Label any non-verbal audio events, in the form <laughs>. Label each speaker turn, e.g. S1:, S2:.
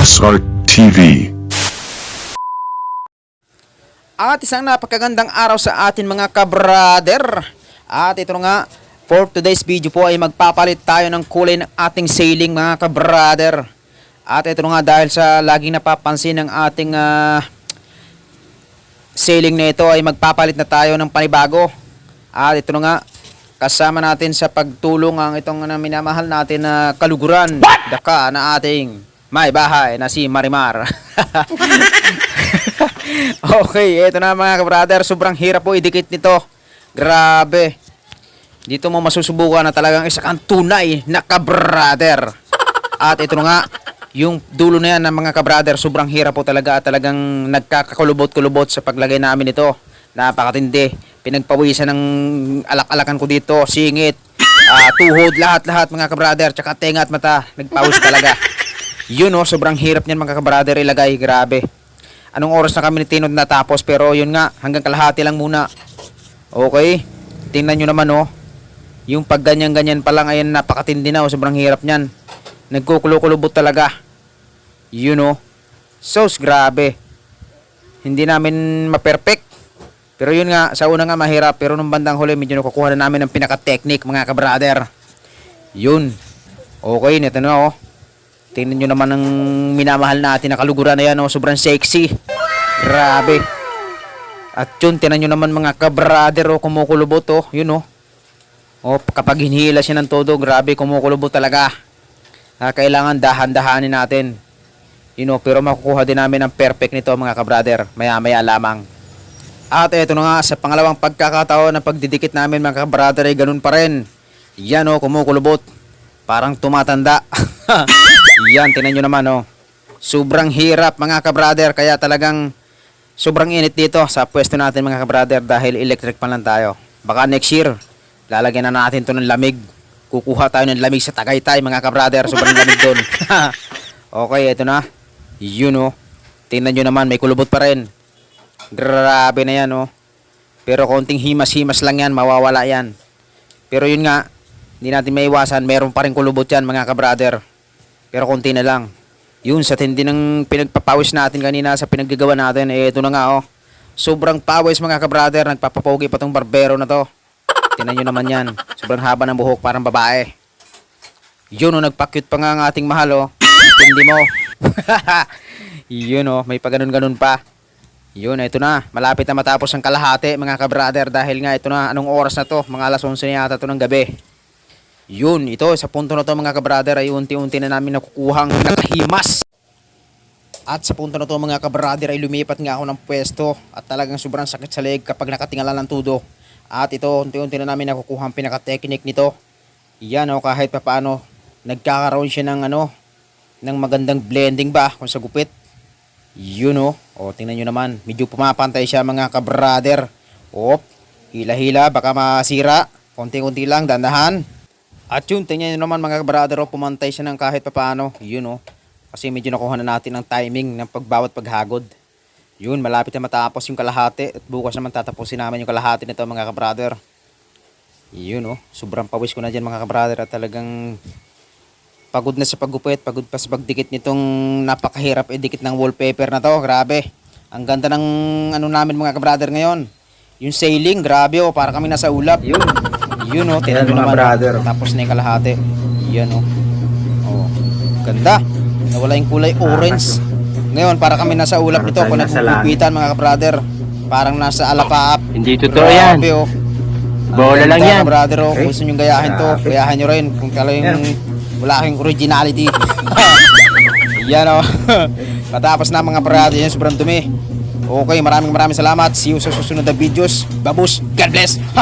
S1: SR TV.
S2: At isang napakagandang araw sa atin mga kabrader. At ito nga, for today's video po ay magpapalit tayo ng kulay ng ating sailing mga kabrader. At ito nga dahil sa laging napapansin ng ating ah, sailing na ito ay magpapalit na tayo ng panibago. At ito nga, kasama natin sa pagtulong ang itong na minamahal natin na kaluguran. Daka na ating may bahay na si Marimar. <laughs> okay, eto na mga brother, sobrang hirap po idikit nito. Grabe. Dito mo masusubukan na talagang isa kang tunay na kabrader. At ito nga, yung dulo na yan ng mga kabrader, sobrang hirap po talaga at talagang nagkakakulubot-kulubot sa paglagay namin ito. Napakatindi. Pinagpawisan ng alak-alakan ko dito, singit, ah, tuhod, lahat-lahat mga kabrader, tsaka tenga at mata, nagpawis talaga. <laughs> Yun oh, sobrang hirap niyan mga kabrader ilagay, grabe. Anong oras na kami ni Tinod natapos pero yun nga, hanggang kalahati lang muna. Okay, tingnan nyo naman oh. Yung pag ganyan-ganyan pa lang, ayan napakatindi na oh, sobrang hirap niyan. Nagkukulo-kulubot talaga. Yun oh. Sos, grabe. Hindi namin ma-perfect. Pero yun nga, sa una nga mahirap. Pero nung bandang huli, medyo nakukuha na namin ng pinaka-technique mga kabrader. Yun. Okay, neto na oh. Tingnan nyo naman ang minamahal natin na kaluguran na yan, oh. sobrang sexy. Grabe. At yun, tingnan nyo naman mga kabrader, oh, kumukulubot, oh. Yun, oh. Oh, kapag hinihila siya ng todo, grabe, kumukulubot talaga. Ah, kailangan dahan-dahanin natin. Yun, oh, pero makukuha din namin ang perfect nito, mga kabrader. Maya-maya lamang. At eto na nga, sa pangalawang pagkakataon na pagdidikit namin, mga kabrader, ay ganun pa rin. Yan, oh, kumukulubot. Parang tumatanda. <laughs> Yan, tinan nyo naman, oh. Sobrang hirap, mga kabrader. Kaya talagang sobrang init dito sa pwesto natin, mga kabrader, dahil electric pa lang tayo. Baka next year, lalagyan na natin to ng lamig. Kukuha tayo ng lamig sa Tagaytay, mga kabrader. Sobrang lamig doon. <laughs> okay, ito na. Yun, oh. Tingnan nyo naman, may kulubot pa rin. Grabe na yan, oh. Pero konting himas-himas lang yan, mawawala yan. Pero yun nga, hindi natin maiwasan, meron pa rin kulubot yan, mga kabrader. Pero konti na lang. Yun, sa tindi ng pinagpapawis natin kanina sa pinaggagawa natin, eh, ito na nga, oh. Sobrang pawis, mga kabrader. Nagpapapogi pa tong barbero na to. Tinan nyo naman yan. Sobrang haba ng buhok, parang babae. Yun, oh, nagpa-cute pa nga ang ating mahal, oh. Hindi mo. <laughs> Yun, oh, may paganon-ganon pa. Yun, ito na. Malapit na matapos ang kalahati, mga kabrader. Dahil nga, ito na. Anong oras na to? Mga alas 11 na yata to ng gabi. Yun, ito, sa punto na to, mga kabrader, ay unti-unti na namin nakukuhang nakahimas. At sa punto na to, mga kabrader, ay lumipat nga ako ng pwesto. At talagang sobrang sakit sa leg kapag nakatingala ng tudo. At ito, unti-unti na namin nakukuha ang pinaka-technique nito. Yan, oh, kahit pa paano, nagkakaroon siya ng ano, ng magandang blending ba kung sa gupit. Yun oh. O, tingnan nyo naman. Medyo pumapantay siya mga kabrader. Op. Hila-hila. Baka masira. Konti-konti lang. Dandahan. At yun, tingnan nyo naman mga kabrader. O, pumantay siya ng kahit papaano. Yun oh. Kasi medyo nakuha na natin ang timing ng pagbawat paghagod. Yun, malapit na matapos yung kalahati. At bukas naman tatapusin namin yung kalahati nito mga kabrader. Yun oh. Sobrang pawis ko na dyan mga kabrader. At talagang pagod na sa paggupit, pagod pa sa pagdikit nitong napakahirap idikit ng wallpaper na to. Grabe. Ang ganda ng ano namin mga kabrader ngayon. Yung sailing, grabe oh, para kami nasa ulap. Yun. Yun oh, tinan nyo
S3: mga
S2: naman.
S3: brother.
S2: oh. Tapos na yung kalahati. Yan oh. Oh, ganda. Nawala yung kulay orange. Ngayon, para kami nasa ulap nito kung nagpupitan mga kabrader. Parang nasa alapaap.
S4: Hindi totoo yan.
S2: Grabe oh.
S4: Bola lang yan.
S2: Brother, oh,
S3: Okay.
S2: gusto nyo gayahin to, gayahin nyo rin kung talagang
S3: Yan.
S2: wala kayong originality. <laughs> yan o. <laughs> Patapos na mga brother, yan sobrang dumi. Okay, maraming maraming salamat. See you sa susunod na videos. Babus, God bless. <laughs>